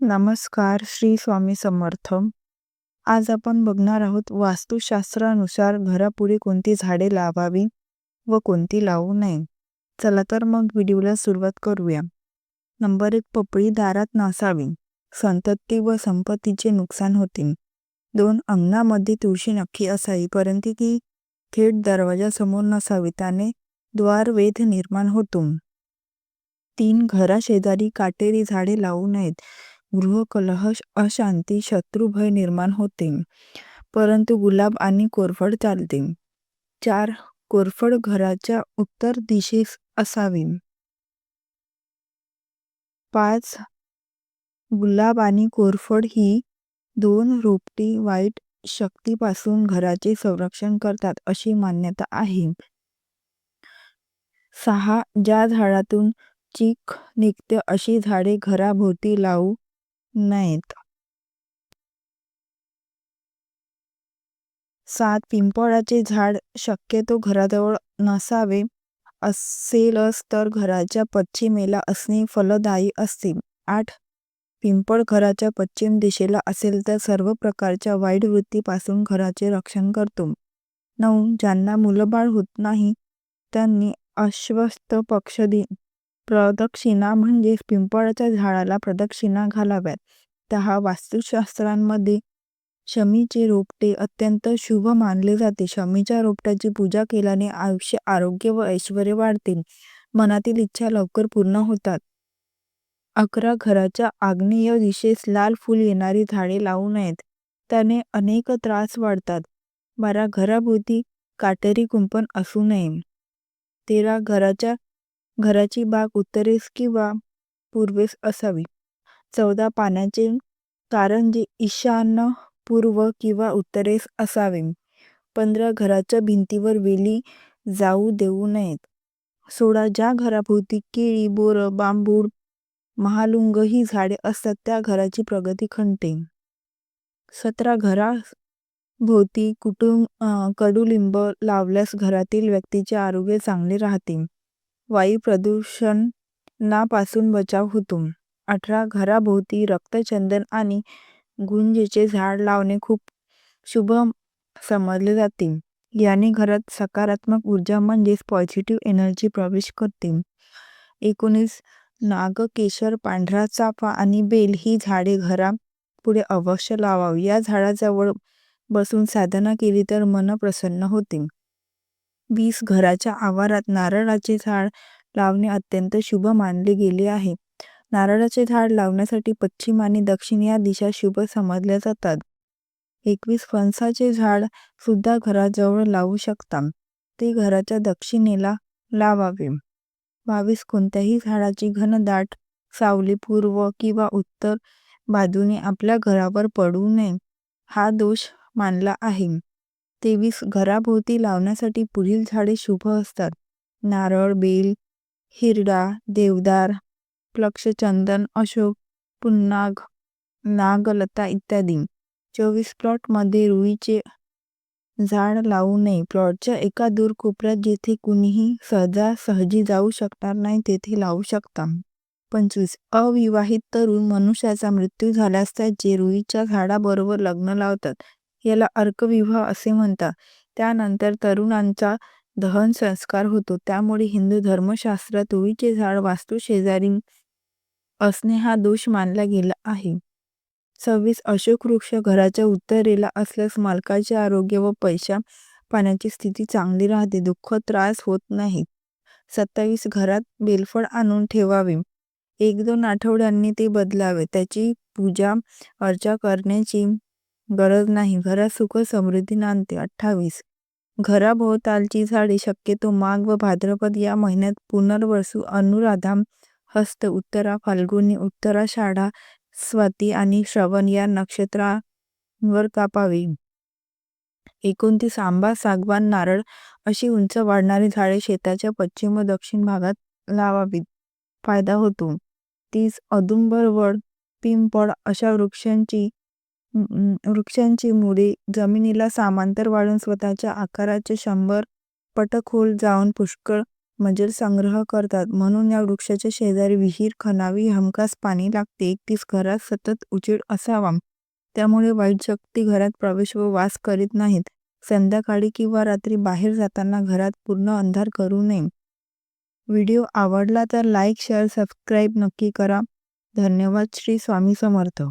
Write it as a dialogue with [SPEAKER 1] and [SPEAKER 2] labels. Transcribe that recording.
[SPEAKER 1] नमस्कार श्री स्वामी समर्थ. आज आपण बघणार आहोत वास्तुशास्त्रानुसार घरापुढे कोणती झाडे लावावी व कोणती लावू नये. चला तर मग व्हिडिओला सुरुवात करूया. नंबर एक पपळी दारात नसावी. संतती व संपत्तीचे नुकसान होते. दोन अंगणामध्ये तुळशी नक्की असावी परंतु ती थेट दरवाजासमोर नसावी त्याने द्वारवेध निर्माण होतो. तीन घराशेजारी काटेरी झाडे लावू नयेत. गृहकलह अशांती शत्रुभय निर्माण होते. परंतु गुलाब आणि कोरफड चालते. चार कोरफड घराच्या उत्तर दिशेस असावी. पाच गुलाब आणि कोरफड ही दोन रोपटी वाईट शक्तीपासून घराचे संरक्षण करतात अशी मान्यता आहे. सहा ज्या झाडातून चीक निघते अशी झाडे घराभोवती लावू नाहीत. सात पिंपळाचे झाड शक्यतो घराजवळ नसावे असेलच तर घराच्या पश्चिमेला असणे फलदायी असते. आठ पिंपळ घराच्या पश्चिम दिशेला असेल तर सर्व प्रकारच्या वाईट वृत्तीपासून घराचे रक्षण करतो. नऊ ज्यांना मुलबाळ होत नाही त्यांनी अश्वस्थ पक्ष प्रदक्षिणा म्हणजेच पिंपळाच्या झाडाला प्रदक्षिणा घालाव्यात. दहा वास्तुशास्त्रांमध्ये शमीचे रोपटे अत्यंत शुभ मानले जाते. शमीच्या रोपट्याची पूजा केल्याने आयुष्य, आरोग्य व ऐश्वर वाढते. मनातील इच्छा लवकर पूर्ण होतात. अकरा घराच्या आग्नेय दिशेस लाल फूल येणारी झाडे लावू नयेत. त्याने अनेक त्रास वाढतात. बारा घराभोवती काटेरी कुंपण असू नये. तेरा घराच्या घराची बाग उत्तरेस किंवा पूर्वेस असावी. चौदा पाण्याचे कारंजे ईशान्य, पूर्व किंवा उत्तरेस असावे. पंधरा घराच्या भिंतीवर वेली जाऊ देऊ नयेत. सोळा ज्या घराभोवती केळी, बोर, बांबूड महालुंग ही झाडे असतात त्या घराची प्रगती खंडते. सतरा घराभोवती कुटुंब कडुलिंब लावल्यास घरातील व्यक्तीचे आरोग्य चांगले राहते. वायू प्रदूषणापासून बचाव होतो. अठरा घराभोवती रक्तचंदन आणि गुंजेचे झाड लावणे खूप शुभ समजले जाते. याने घरात सकारात्मक ऊर्जा म्हणजेच पॉझिटिव्ह एनर्जी प्रवेश करते. एकोणीस नागकेशर, पांढरा चाफा आणि बेल ही झाडे घरा पुढे अवश्य लावावी. या झाडाजवळ बसून साधना केली तर मन प्रसन्न होते. वीस घराच्या आवारात नारळाचे झाड लावणे अत्यंत शुभ मानले गेले आहे. नारळाचे झाड लावण्यासाठी पश्चिम आणि दक्षिण या दिशा शुभ समजल्या जातात. एकवीस फणसाचे झाड सुद्धा घराजवळ लावू शकता. ते घराच्या दक्षिणेला लावावे. बावीस कोणत्याही झाडाची घनदाट सावली पूर्व किंवा उत्तर बाजूने आपल्या घरावर पडू नये हा दोष मानला आहे. तेवीस घराभोवती लावण्यासाठी पुढील झाडे शुभ असतात. नारळ, बेल, हिरडा, देवदार, प्लक्षचंदन, अशोक, पुन्नाग, नागलता इत्यादी. चोवीस प्लॉटमध्ये रुईचे झाड लावू नये. प्लॉटच्या एका दूर कोपऱ्यात जेथे कुणीही सहजासहजी जाऊ शकणार नाही तेथे लावू शकता. पंचवीस अविवाहित तरुण मनुष्याचा मृत्यू झाल्यास त्याचे रुईच्या झाडाबरोबर लग्न लावतात. याला अर्कविवाह असे म्हणतात. त्यानंतर तरुणांचा दहन संस्कार होतो. त्यामुळे हिंदू धर्मशास्त्रात रुईचे झाड वास्तूशेजारी असणे हा दोष मानला गेला आहे. सव्वीस अशोक वृक्ष घराच्या उत्तरेला असल्यास मालकाचे आरोग्य व पैशा पाण्याची स्थिती चांगली राहते. दुःख त्रास होत नाहीत. सत्तावीस घरात बेलफळ आणून ठेवावे. एक दोन आठवड्यांनी ते बदलावे. त्याची पूजा अर्चा करण्याची गरज नाही. घरात सुख समृद्धी नांदते. अठ्ठावीस घराभोवतालची झाडे शक्यतो माघ व भाद्रपद या महिन्यात पुनर्वसू, अनुराधा, हस्त, उत्तरा फाल्गुनी, उत्तराषाढा, स्वाती आणि श्रवण या नक्षत्रांवर कापावी. एकोणतीस आंबा, सागवान, नारळ अशी उंच वाढणारी झाडे शेताच्या पश्चिम व दक्षिण भागात लावावीत. फायदा होतो. तीस औदुंबर, वड, पिंपळ अशा वृक्षांची वृक्षांची मुळे जमिनीला समांतर वाढून स्वतःच्या आकाराचे शंभर पट खोल जाऊन पुष्कळ मजल संग्रह करतात. म्हणून या वृक्षाच्या शेजारी विहीर खणावी हमखास पाणी लागते. एकतीस घरात सतत उजेड असावा. त्यामुळे वाईट शक्ती घरात प्रवेश व वास करीत नाहीत. संध्याकाळी किंवा रात्री बाहेर जाताना घरात पूर्ण अंधार करू नये. व्हिडिओ आवडला तर लाईक शेअर सबस्क्राईब नक्की करा. धन्यवाद. श्री स्वामी समर्थ.